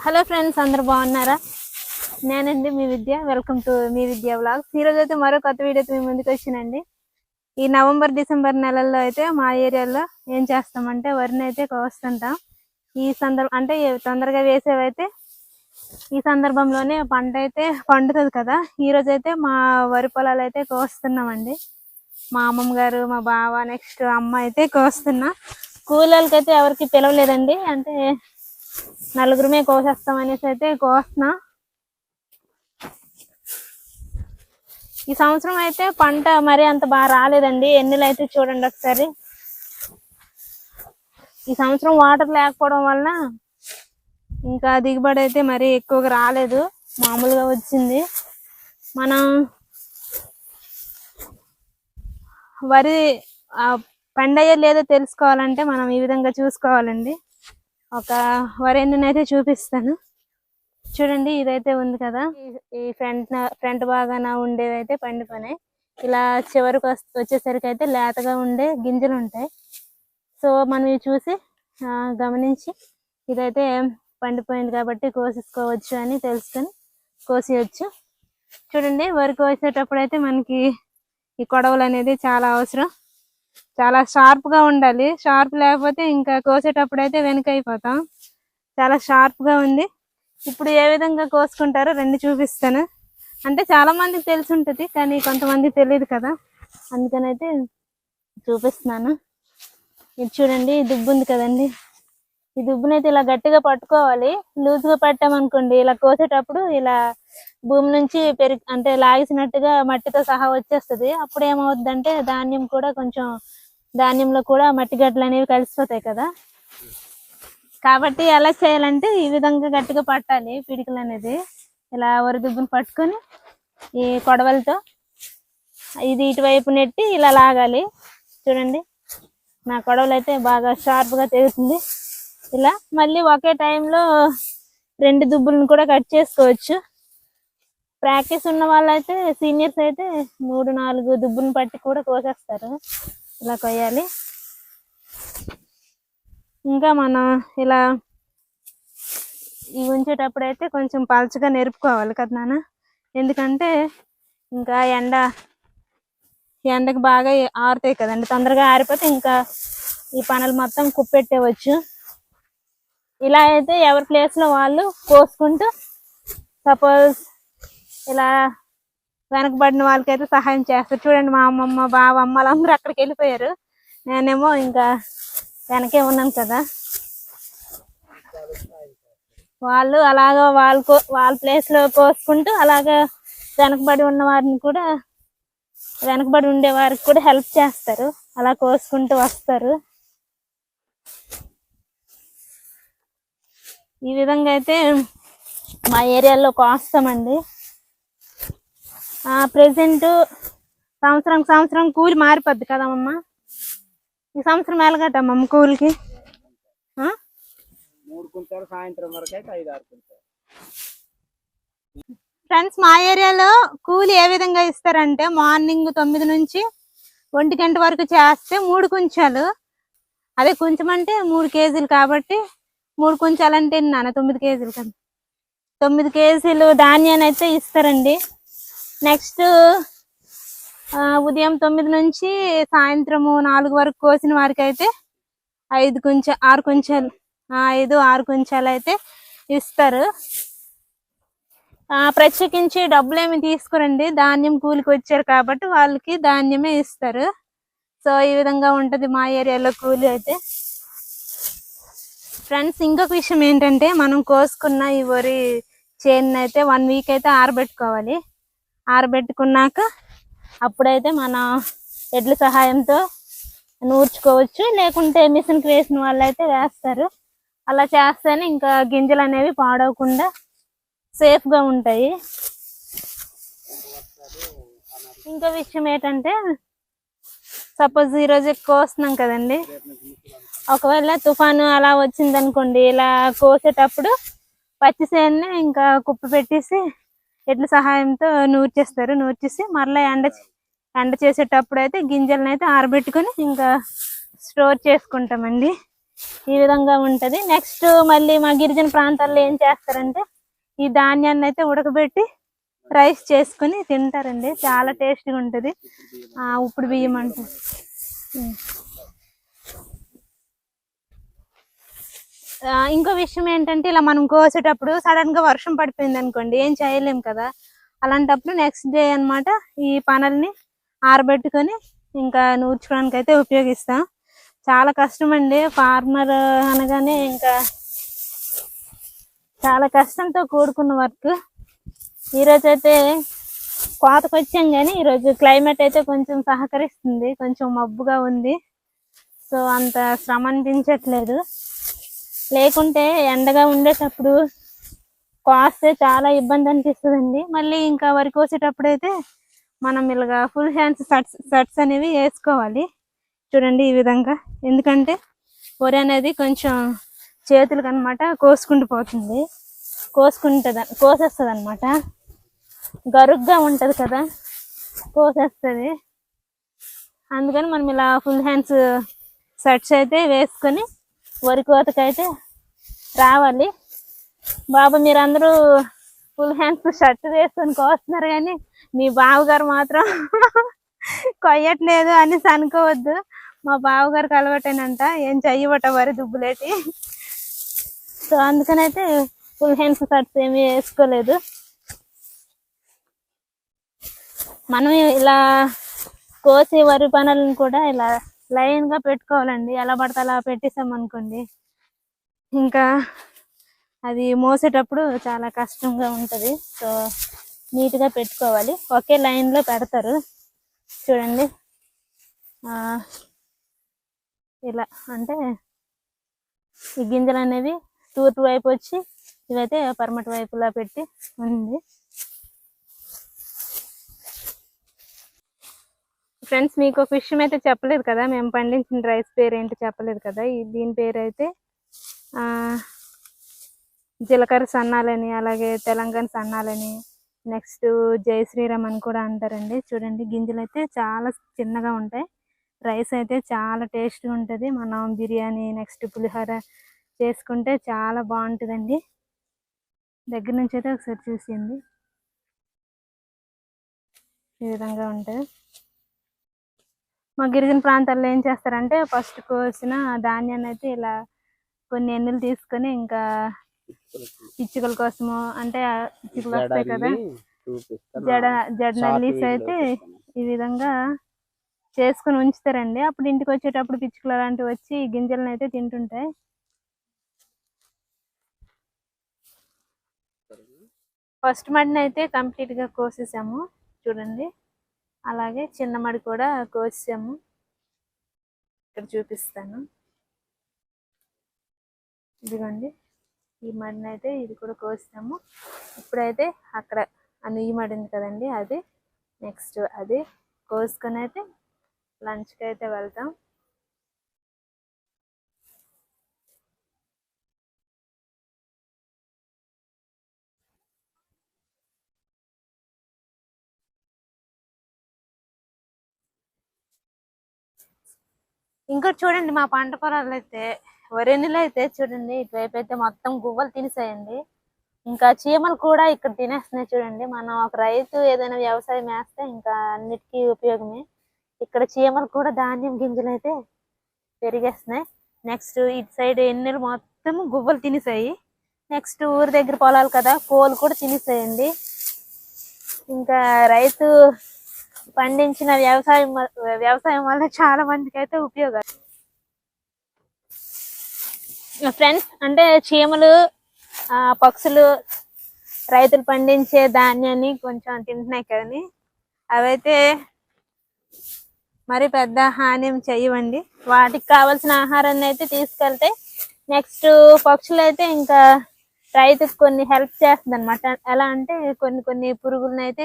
Hello friends అందరు బాగున్నారా? నేనండి మీ విద్య. వెల్కమ్ టు మీ విద్య బ్లాగ్స్ ఈరోజు అయితే మరో కొత్త వీడియోతో మీ ముందుకు వచ్చినండి ఈ నవంబర్ డిసెంబర్ నెలల్లో అయితే మా ఏరియాలో ఏం చేస్తామంటే వరిని అయితే కోస్తుంటాం. ఈ సందర్భం అంటే తొందరగా వేసేవైతే ఈ సందర్భంలోనే పంట అయితే పండుతుంది కదా. ఈ రోజు అయితే మా వరి పొలాలు అయితే కోస్తున్నామండి. మా అమ్మమ్మ గారు మా బావ నెక్స్ట్ అమ్మ అయితే కోస్తున్నా. కూలీలకైతే ఎవరికి పిలవలేదండి. అంటే నలుగురమే కోసేస్తాం అనేసి అయితే కోస్తున్నా. ఈ సంవత్సరం అయితే పంట మరి అంత బాగా రాలేదండి. ఎన్నిలు అయితే చూడండి ఒకసారి. ఈ సంవత్సరం వాటర్ లేకపోవడం వలన ఇంకా దిగుబడి అయితే మరీ ఎక్కువగా రాలేదు. మామూలుగా వచ్చింది. మనం వరి పండయ్య పండయ్యో లేదో తెలుసుకోవాలంటే మనం ఈ విధంగా చూసుకోవాలండి. ఒక వరి అయితే చూపిస్తాను. చూడండి ఇదైతే ఉంది కదా. ఈ- ఫ్రంట్ ఫ్రంట్ బాగాన ఉండేవి అయితే పండిపోయినాయి ఇలా చివరికి వచ్చేసరికి అయితే లేతగా ఉండే గింజలు ఉంటాయి సో మనం ఇవి చూసి ఆ, గమనించి ఇదైతే పండిపోయింది కాబట్టి కోసేసుకోవచ్చు అని తెలుసుకొని కోసేయచ్చు. చూడండి వరి కోసేటప్పుడు అయితే మనకి ఈ కొడవలు అనేది చాలా అవసరం. చాలా షార్ప్గా ఉండాలి. షార్ప్ లేకపోతే ఇంకా కోసేటప్పుడు అయితే వెనక అయిపోతాం చాలా షార్ప్గా ఉంది. ఇప్పుడు ఏ విధంగా కోసుకుంటారో రెండు చూపిస్తాను. అంటే చాలా మందికి తెలిసి ఉంటుంది కానీ కొంతమంది తెలియదు కదా. అందుకని అయితే చూపిస్తున్నాను. ఇది చూడండి దుబ్బు ఉంది కదండి. ఈ దుబ్బునైతే ఇలా గట్టిగా పట్టుకోవాలి. లూజ్గా పట్టామనుకోండి ఇలా కోసేటప్పుడు ఇలా భూమి నుంచి పెరిగి అంటే లాగేసినట్టుగా మట్టితో సహా వచ్చేస్తది. అప్పుడు ఏమవుద్దంటే ధాన్యం కూడా కొంచెం ధాన్యంలో కూడా మట్టి గడ్డలు అనేవి కలిసిపోతాయి కదా. కాబట్టి ఎలా చేయాలంటే ఈ విధంగా గట్టిగా పట్టాలి పిడికలు అనేది. ఇలా వరి దుబ్బును పట్టుకొని ఈ కొడవలతో ఇది ఇటువైపు నెట్టి ఇలా లాగాలి. చూడండి నా కొడవలు అయితే బాగా షార్ప్గా తెగుతుంది. ఇలా మళ్ళీ ఒకే టైంలో రెండు దుబ్బులను కూడా కట్ చేసుకోవచ్చు. ప్రాక్టీస్ ఉన్న వాళ్ళైతే సీనియర్స్ అయితే మూడు నాలుగు దుబ్బును పట్టి కూడా కోసేస్తారు. ఇలా కొయ్యాలి. ఇంకా మనం ఇలా ఇవి ఉంచేటప్పుడు అయితే కొంచెం పలచగా నేర్పుకోవాలి కదా నాన్న? ఎందుకంటే ఇంకా ఎండ ఎండకు బాగా ఆరుతాయి కదండి. తొందరగా ఆరిపోతే ఇంకా ఈ పనులు మొత్తం కుప్పెట్టేవచ్చు. ఇలా అయితే ఎవరి ప్లేస్లో వాళ్ళు కోసుకుంటూ సపోజ్ ఇలా వెనకబడిన వాళ్ళకైతే సహాయం చేస్తారు. చూడండి మా అమ్మమ్మ బావ అమ్మ వాళ్ళందరూ అక్కడికి వెళ్ళిపోయారు. నేనేమో ఇంకా వెనకే ఉన్నాను కదా. వాళ్ళు అలాగా వాళ్ళ కో- వాళ్ళ ప్లేస్లో కోసుకుంటూ అలాగా వెనకబడి ఉన్న వారిని కూడా వెనకబడి ఉండే వారికి కూడా హెల్ప్ చేస్తారు. అలా కోసుకుంటూ వస్తారు. ఈ విధంగా అయితే మా ఏరియాలో కోస్తామండి ప్రెసెంట్ సంవత్సరం సంవత్సరం కూలి మారిపోద్ది కదమ్మా ఈ సంవత్సరం ఎలాగట్టమ్మమ్మ కూలికి? సాయంత్రం వరకు అయితే ఐదు ఆరు ఫ్రెండ్స్ మా ఏరియాలో కూలి ఏ విధంగా ఇస్తారంటే మార్నింగ్ తొమ్మిది నుంచి ఒంటి గంట వరకు చేస్తే మూడు కుంచాలు. అదే కొంచెం అంటే మూడు కేజీలు కాబట్టి మూడు కుంచాలు నాన్న తొమ్మిది కేజీలు కదా. తొమ్మిది కేజీలు ధాన్యాన్ని అయితే ఇస్తారండి. నెక్స్ట్ ఉదయం తొమ్మిది నుంచి సాయంత్రము నాలుగు వరకు కోసిన వారికి అయితే ఐదు కొంచెం ఆరు కుంచాలు ఐదు ఆరు కుంచాలు అయితే ఇస్తారు. ఆ ప్రత్యేకించి డబ్బులు ఏమి తీసుకురండి. ధాన్యం కూలికి వచ్చారు కాబట్టి వాళ్ళకి ధాన్యమే ఇస్తారు. సో ఈ విధంగా ఉంటది మా ఏరియాలో కూలి అయితే. ఫ్రెండ్స్ ఇంకొక విషయం ఏంటంటే మనం కోసుకున్న ఈ వరి చేను అయితే వన్ వీక్ అయితే ఆరబెట్టుకోవాలి. ఆరబెట్టుకున్నాక అప్పుడైతే మన ఎడ్ల సహాయంతో నూర్చుకోవచ్చు. లేకుంటే మిషన్కి వేసిన వాళ్ళు అయితే వేస్తారు. అలా చేస్తేనే ఇంకా గింజలు అనేవి పాడవకుండా సేఫ్గా ఉంటాయి. ఇంకో విషయం ఏంటంటే సపోజ్ ఈ రోజు కోస్తున్నాం కదండి. ఒకవేళ తుఫాను అలా వచ్చింది అనుకోండి ఇలా కోసేటప్పుడు పచ్చి ఇంకా కుప్ప పెట్టేసి ఎడ్ల సహాయంతో నూర్చేస్తారు. నూర్చేసి మరలా ఎండ ఎండ చేసేటప్పుడు అయితే గింజలను అయితే ఆరబెట్టుకొని ఇంకా స్టోర్ చేసుకుంటామండి. ఈ విధంగా ఉంటుంది. నెక్స్ట్ మళ్ళీ మా గిరిజన ప్రాంతాల్లో ఏం చేస్తారంటే ఈ ధాన్యాన్ని అయితే ఉడకబెట్టి రైస్ చేసుకుని తింటారండి. చాలా టేస్ట్గా ఉంటుంది. ఆ ఉప్పుడు బియ్యం అంటారు ఉమ్. ఆ, ఇంకో విషయం ఏంటంటే ఇలా మనం కోసేటప్పుడు సడన్గా వర్షం పడిపోయింది అనుకోండి ఏం చేయలేం కదా. అలాంటప్పుడు నెక్స్ట్ డే అన్నమాట ఈ పనల్ని ఆరబెట్టుకొని ఇంకా నూర్చుకోవడానికి అయితే ఉపయోగిస్తాం. చాలా కష్టం అండి ఫార్మర్ అనగానే ఇంకా చాలా కష్టంతో కూడుకున్న వర్క్. ఈరోజు అయితే కోతకు వచ్చాం కానీ ఈరోజు క్లైమేట్ అయితే కొంచెం సహకరిస్తుంది కొంచెం మబ్బుగా ఉంది. సో అంత శ్రమ అనిపించట్లేదు. లేకుంటే ఎండగా ఉండేటప్పుడు కోస్తే చాలా ఇబ్బంది అనిపిస్తుందండి. మళ్ళీ ఇంకా వరి కోసేటప్పుడు అయితే మనం ఇలాగా ఫుల్ హ్యాండ్స్ షర్ట్స్ షర్ట్స్ అనేవి వేసుకోవాలి. చూడండి ఈ విధంగా. ఎందుకంటే వరి అనేది కొంచెం చేతులకు అనమాట కోసుకుంటూ పోతుంది. కోసుకుంటుంది కోసేస్తుంది అనమాట గరుగ్గా ఉంటుంది కదా కోసేస్తుంది. అందుకని మనం ఇలా ఫుల్ హ్యాండ్స్ షర్ట్స్ అయితే వేసుకొని వరి కోతకైతే రావాలి. బాబు మీరందరూ ఫుల్ హ్యాండ్స్ షర్ట్ వేసుకొని కోస్తున్నారు కానీ మీ బావగారు మాత్రం కొయ్యట్లేదు అనేసి అనుకోవద్దు మా బావగారికి అలవాటేనంట ఏం చెయ్యబట్ట వరి దుబ్బులేటి? సో అందుకనైతే ఫుల్ హ్యాండ్స్ షర్ట్స్ ఏమీ వేసుకోలేదు. మనం ఇలా కోసి వరి పనులను కూడా ఇలా లైన్గా పెట్టుకోవాలండి. ఎలా పడితే అలా పెట్టేసాం అనుకోండి ఇంకా అది మోసేటప్పుడు చాలా కష్టంగా ఉంటుంది. సో నీట్గా పెట్టుకోవాలి. ఒకే లైన్లో పెడతారు. చూడండి. ఆ ఇలా అంటే ఈ గింజలు అనేవి తూర్పు వైపు వచ్చి ఇవైతే పర్మటి వైపులా పెట్టి ఉంది. ఫ్రెండ్స్ మీకు ఒక విషయం అయితే చెప్పలేదు కదా? మేము పండించిన రైస్ పేరు ఏంటి చెప్పలేదు కదా? దీని పేరు అయితే జీలకర్ర సన్నాలని అలాగే తెలంగాణ సన్నాలని నెక్స్ట్ జై శ్రీరామ్ అని కూడా అంటారండి. చూడండి గింజలు అయితే చాలా చిన్నగా ఉంటాయి. రైస్ అయితే చాలా టేస్ట్గా ఉంటుంది. మనం బిర్యానీ నెక్స్ట్ పులిహోర చేసుకుంటే చాలా బాగుంటుందండి. దగ్గర నుంచి అయితే ఒకసారి చూసింది ఈ విధంగా ఉంటుంది మా గిరిజన ప్రాంతాల్లో ఏం చేస్తారంటే ఫస్ట్ కోసిన ధాన్యాన్ని అయితే ఇలా కొన్ని ఎన్నులు తీసుకొని ఇంకా పిచ్చుకల కోసము అంటే పిచ్చుకలు వస్తాయి కదా జడ జడ నల్లీస్ అయితే ఈ విధంగా చేసుకొని ఉంచుతారండి. అప్పుడు ఇంటికి వచ్చేటప్పుడు పిచ్చుకలు అలాంటివి వచ్చి గింజలను అయితే తింటుంటాయి. ఫస్ట్ మడిని అయితే కంప్లీట్గా కోసేసాము. చూడండి. అలాగే చిన్న మడి కూడా కోసాము ఇక్కడ చూపిస్తాను. ఇదిగోండి. ఈ మడిని అయితే ఇది కూడా కోసాము ఇప్పుడైతే అక్కడ అని ఈ మడి ఉంది కదండి అది. నెక్స్ట్ అది కోసుకొని అయితే లంచ్కి అయితే వెళ్తాం. ఇంకోటి చూడండి మా పంట పొలాలు అయితే వరెన్నులు అయితే చూడండి ఇటువైపు అయితే మొత్తం గువ్వలు తినేసాయండి ఇంకా చీమలు కూడా ఇక్కడ తినేస్తున్నాయి చూడండి. మనం ఒక రైతు ఏదైనా వ్యవసాయం వేస్తే ఇంకా అన్నిటికీ ఉపయోగమే. ఇక్కడ చీమలు కూడా ధాన్యం గింజలు అయితే పెరిగేస్తున్నాయి. నెక్స్ట్ ఇటు సైడ్ ఎన్నెలు మొత్తం గువ్వలు తినేసాయి. నెక్స్ట్ ఊరి దగ్గర పొలాలు కదా కోలు కూడా తినేసాయండి. ఇంకా రైతు పండించిన వ్యవసాయం వ్యవసాయం వల్ల చాలా మందికి అయితే ఉపయోగాలు ఫ్రెండ్స్ అంటే చీమలు ఆ, పక్షులు రైతులు పండించే ధాన్యాన్ని కొంచెం తింటున్నాయి కానీ అవైతే మరి పెద్ద హాని చేయవండి. వాటికి కావాల్సిన ఆహారాన్ని అయితే తీసుకెళ్తే నెక్స్ట్ పక్షులు అయితే ఇంకా రైతుకు కొన్ని హెల్ప్ చేస్తుంది అనమాట ఎలా అంటే కొన్ని కొన్ని పురుగులను అయితే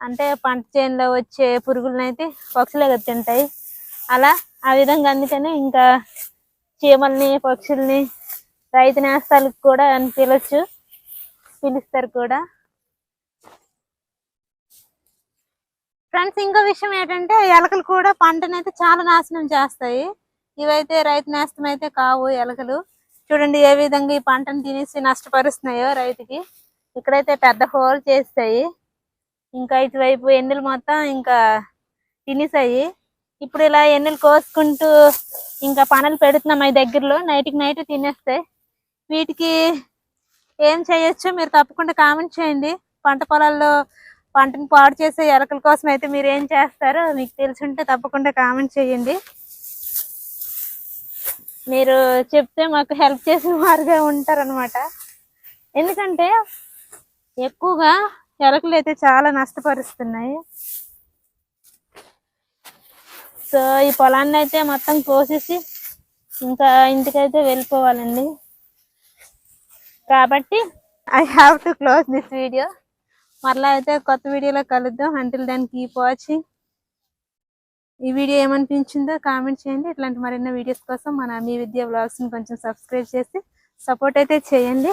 అంటే పంట చేనులో వచ్చే పురుగులనైతే అయితే పక్షులే తింటాయి. అలా ఆ విధంగా అందుకని ఇంకా చీమల్ని పక్షుల్ని రైతు నేస్తాలకు కూడా అని పిలవచ్చు పిలుస్తారు కూడా. ఫ్రెండ్స్ ఇంకో విషయం ఏంటంటే ఎలకలు కూడా పంటనైతే చాలా నాశనం చేస్తాయి. ఇవైతే రైతు నేస్తం అయితే కావు ఎలకలు. చూడండి ఏ విధంగా ఈ పంటను తినేసి నష్టపరుస్తున్నాయో రైతుకి. ఇక్కడైతే పెద్ద హోల్ చేస్తాయి. ఇంకా ఇటువైపు ఎన్నులు మొత్తం ఇంకా తినేసాయి. ఇప్పుడు ఇలా ఎన్నులు కోసుకుంటూ ఇంకా పనులు పెడుతున్నాం ఈ దగ్గరలో. నైట్కి నైట్ తినేస్తాయి వీటికి ఏం చేయొచ్చో మీరు తప్పకుండా కామెంట్ చేయండి. పంట పొలాల్లో పంటను పాడు చేసే ఎలకల కోసం అయితే మీరు ఏం చేస్తారో మీకు తెలుసుంటే తప్పకుండా కామెంట్ చేయండి. మీరు చెప్తే మాకు హెల్ప్ చేసిన వారుగా ఉంటారనమాట ఎందుకంటే ఎక్కువగా ఎలకలు అయితే చాలా నష్టపరుస్తున్నాయి. సో ఈ పొలాన్ని అయితే మొత్తం కోసేసి ఇంకా ఇంటికైతే వెళ్ళిపోవాలండి. కాబట్టి I have to close this video మరలా అయితే కొత్త వీడియోలో కలుద్దాం. అంటిల్ దాన్ కీప్ వాచింగ్ ఈ వీడియో ఏమనిపించిందో కామెంట్ చేయండి. ఇట్లాంటి మరిన్ని వీడియోస్ కోసం మన మీ విద్యా బ్లాగ్స్ని కొంచెం సబ్స్క్రైబ్ చేసి సపోర్ట్ అయితే చేయండి.